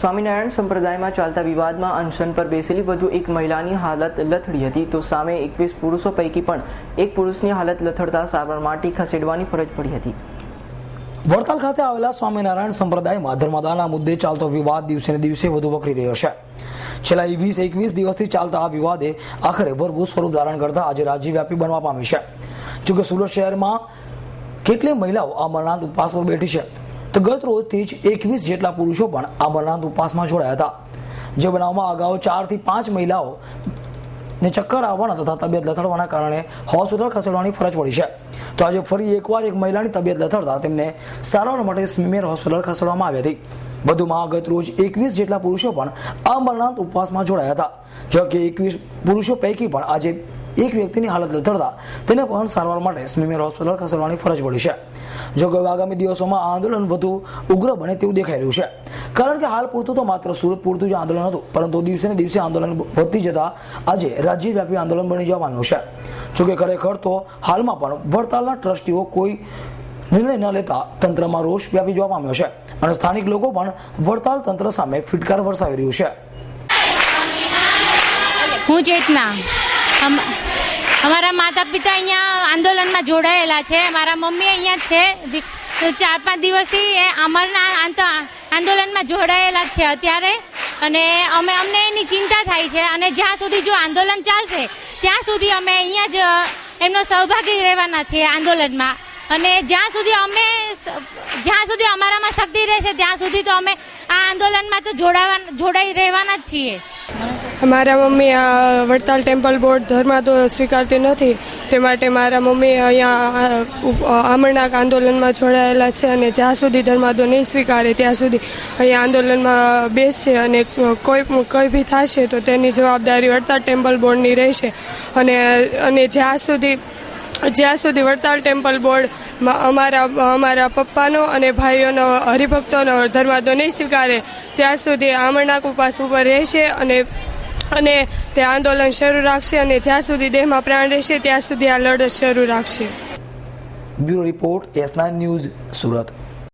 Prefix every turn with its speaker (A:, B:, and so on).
A: સ્વામિનારાયણ સંપ્રદાયમાં ચાલતા વિવાદમાં અનશન પર બેસેલી વધુ એક મહિલાની હાલત લથડી હતી. તો સામે એકવીસ પુરુષો પૈકી પણ એક પુરુષની હાલત લથડતા સારવાર માટે ખસેડવાની ફરજ પડી હતી.
B: વડતાલ ખાતે આવેલા સ્વામિનારાયણ સંપ્રદાયમાં ધર્મદાના મુદ્દે ચાલતો વિવાદ દિવસે ને દિવસે વધુ વકરી રહ્યો છે. છેલ્લા વીસ એકવીસ દિવસથી ચાલતા આ વિવાદે આખરે વરવું સ્વરૂપ ધારણ કરતા આજે રાજ્યવ્યાપી બનવા પામી છે. જોકે સુરત શહેરમાં કેટલીય મહિલાઓ અમરનાથ ઉપવાસ પર બેઠી છે? તો ગત રોજથી જ એકવીસ જેટલા પુરુષો પણ અમરનાથ ઉપવાસમાં જોડાયા હતા. જે બનાવમાં અગાઉ ચારથી પાંચ મહિલાઓ ને ચક્કર આવવાના તથા તબિયત લથડવાના કારણે હોસ્પિટલ ખસેડવાની ફરજ પડી છે. તો આજે ફરી એકવાર એક મહિલાની તબિયત લથડતા તેમને સારવાર માટે સ્મીમેર હોસ્પિટલ ખસેડવામાં આવી હતી. વધુમાં ગત રોજ એકવીસ જેટલા પુરુષો પણ અમરનાથ ઉપવાસમાં જોડાયા હતા. જો કે એકવીસ પુરુષો પૈકી પણ આજે એક વ્યક્તિની હાલત લથડતા તેને પણ સારવાર માટે સ્મીમેર હોસ્પિટલ ખસેડવાની ફરજ પડી છે. જો કે આગામી દિવસોમાં આ આંદોલન વધુ ઉગ્ર બને તેવું દેખાઈ રહ્યું છે. કારણ કે હાલ પૂરતું તો માત્ર સુરત પૂરતું જ આંદોલન હતું, પરંતુ દિવસે ને દિવસે આંદોલન વધતી જતા આજે રાજ્યવ્યાપી આંદોલન બની જવાનું છે. જોકે ખરેખર તો હાલમાં પણ વડતાલના ટ્રસ્ટીઓ કોઈ નિર્ણય ન લેતા તંત્રમાં રોષ વ્યાપી જોવા પામ્યો છે અને સ્થાનિક લોકો પણ વડતાલ તંત્ર સામે ફિટકાર વરસાવી રહ્યું છે.
C: હું ચેતના. અમારા માતા પિતા અહીંયા આંદોલનમાં જોડાયેલા છે. મારા મમ્મી અહીંયા જ છે. ચાર પાંચ દિવસથી એ અમરના આંદોલનમાં જોડાયેલા છે અત્યારે. અને અમે, અમને એની ચિંતા થાય છે. અને જ્યાં સુધી જો આંદોલન ચાલશે, ત્યાં સુધી અમે અહીંયા જ એમનો સહભાગી રહેવાના છીએ આંદોલનમાં. અને જ્યાં સુધી અમે જ્યાં સુધી અમારામાં શક્તિ રહેશે, ત્યાં સુધી તો અમે આ આંદોલનમાં તો જોડાવા જોડાઈ રહેવાના જ છીએ.
D: મારા મમ્મી આ વડતાલ ટેમ્પલ બોર્ડ ધર્માદો સ્વીકારતી નથી. તે માટે મારા મમ્મી અહીંયા આ, આંદોલનમાં જોડાયેલા છે અને જ્યાં સુધી ધર્માદો નહીં સ્વીકારે ત્યાં સુધી અહીંયા આંદોલનમાં બેસશે અને કોઈ કોઈ બી થશે તો તેની જવાબદારી વડતાલ ટેમ્પલ બોર્ડની રહેશે. અને અને જ્યાં સુધી જ્યાં સુધી વડતાલ ટેમ્પલ બોર્ડ અમારા અમારા પપ્પાનો અને ભાઈઓનો હરિભક્તોનો ધર્માદો નહીં સ્વીકારે ત્યાં સુધી આમરણાંક ઉપવાસ ઉપર રહેશે અને અને તે આંદોલન શરૂ રાખશે અને જ્યાં સુધી દેહમાં પ્રાણ રહેશે, ત્યાં સુધી આ લડત શરૂ રાખશે.
B: Bureau report, S news Surat.